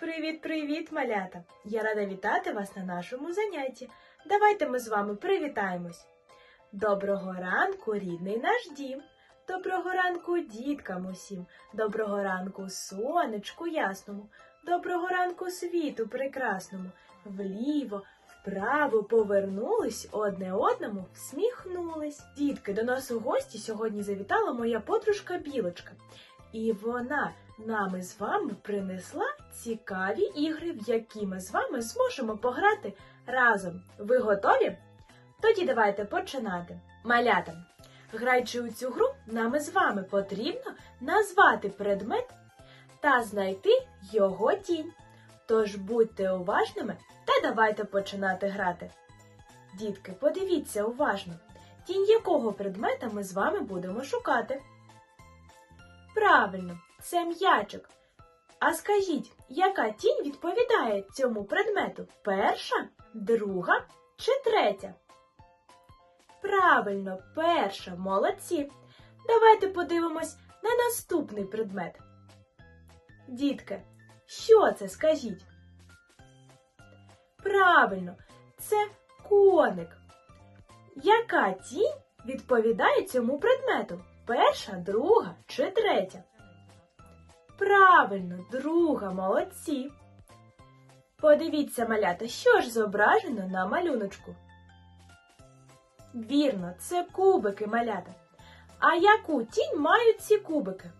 Привіт-привіт, малята! Я рада вітати вас на нашому занятті. Давайте ми з вами привітаємось. Доброго ранку, рідний наш дім. Доброго ранку, діткам усім. Доброго ранку, сонечку ясному. Доброго ранку, світу прекрасному. Вліво, вправо повернулись, одне одному всміхнулись. Дітки, до нас у гості сьогодні завітала моя подружка Білочка. І вона нам із вами принесла цікаві ігри, в які ми з вами зможемо пограти разом. Ви готові? Тоді давайте починати. Малята, граючи у цю гру, нам із вами потрібно назвати предмет та знайти його тінь. Тож будьте уважними та давайте починати грати. Дітки, подивіться уважно, тінь якого предмета ми з вами будемо шукати. Правильно, це м'ячик. А скажіть, яка тінь відповідає цьому предмету? Перша, друга чи третя? Правильно, перша, молодці. Давайте подивимось на наступний предмет. Дітки, що це скажіть? Правильно, це коник. Яка тінь відповідає цьому предмету? Перша, друга чи третя? Правильно, друга, молодці. Подивіться, малята, що ж зображено на малюночку. Вірно, це кубики малята. А яку тінь мають ці кубики?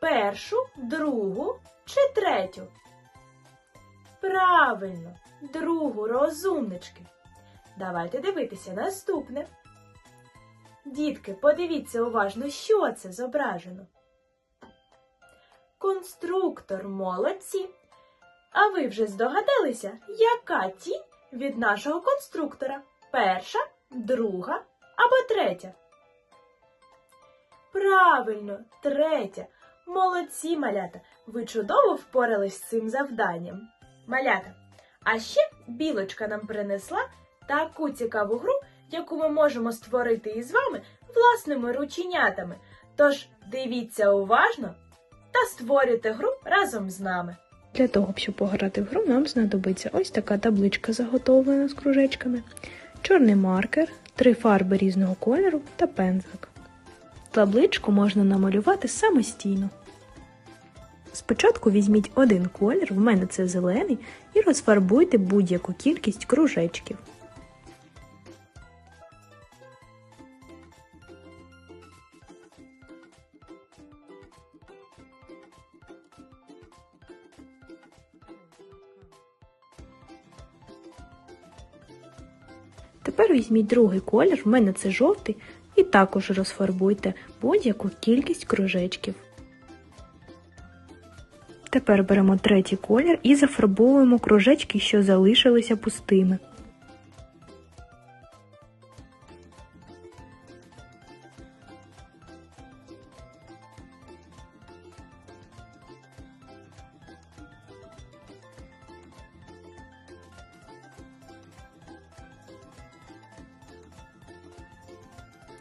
Першу, другу чи третю? Правильно, другу розумнички. Давайте дивитися наступне. Дітки, подивіться уважно, що це зображено. Конструктор молодці. А ви вже здогадалися, яка тінь від нашого конструктора? Перша, друга або третя? Правильно, третя. Молодці, малята. Ви чудово впорались з цим завданням. Малята. А ще білочка нам принесла таку цікаву гру, яку ми можемо створити із вами власними рученятами. Тож дивіться уважно та створюйте гру разом з нами. Для того, щоб пограти в гру, нам знадобиться ось така табличка заготовлена з кружечками, чорний маркер, три фарби різного кольору та пензлик. Табличку можна намалювати самостійно. Спочатку візьміть один колір, в мене це зелений, і розфарбуйте будь-яку кількість кружечків. Тепер візьміть другий колір, в мене це жовтий, і також розфарбуйте будь-яку кількість кружечків. Тепер беремо третій колір і зафарбовуємо кружечки, що залишилися пустими.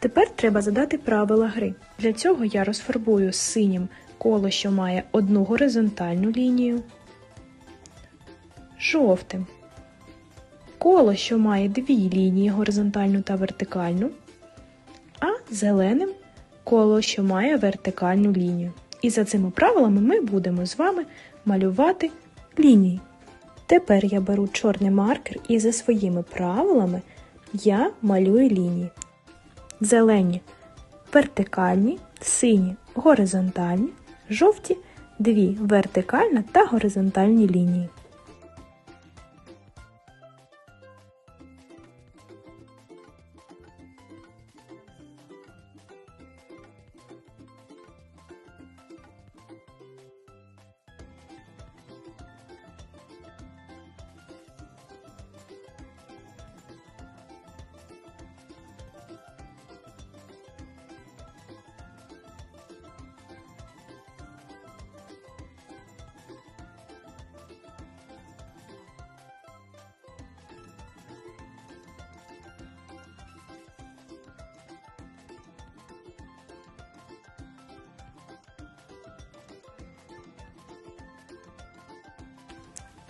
Тепер треба задати правила гри. Для цього я розфарбую синім коло, що має одну горизонтальну лінію, жовтим коло, що має дві лінії горизонтальну та вертикальну, а зеленим коло, що має вертикальну лінію. І за цими правилами ми будемо з вами малювати лінії. Тепер я беру чорний маркер і за своїми правилами я малюю лінії. Зелені вертикальні, сині горизонтальні, жовті дві вертикальна та горизонтальні лінії.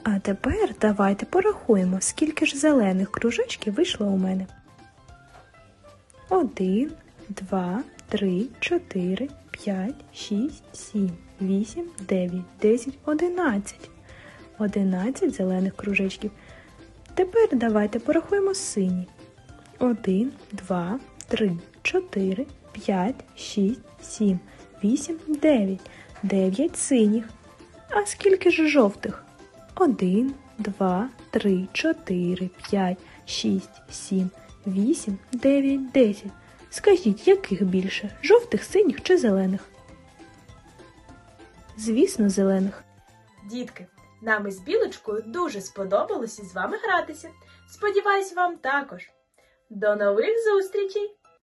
А тепер давайте порахуємо, скільки ж зелених кружечків вийшло у мене. Один, два, три, чотири, п'ять, шість, сім, вісім, дев'ять, десять, одинадцять. Одинадцять зелених кружечків. Тепер давайте порахуємо сині. Один, два, три, чотири, п'ять, шість, сім, вісім, дев'ять. Дев'ять синіх. А скільки ж жовтих? Один, два, три, чотири, п'ять, шість, сім, вісім, дев'ять, десять. Скажіть, яких більше? Жовтих, синіх чи зелених? Звісно, зелених. Дітки, нам із білочкою дуже сподобалось із вами гратися. Сподіваюсь, вам також. До нових зустрічей!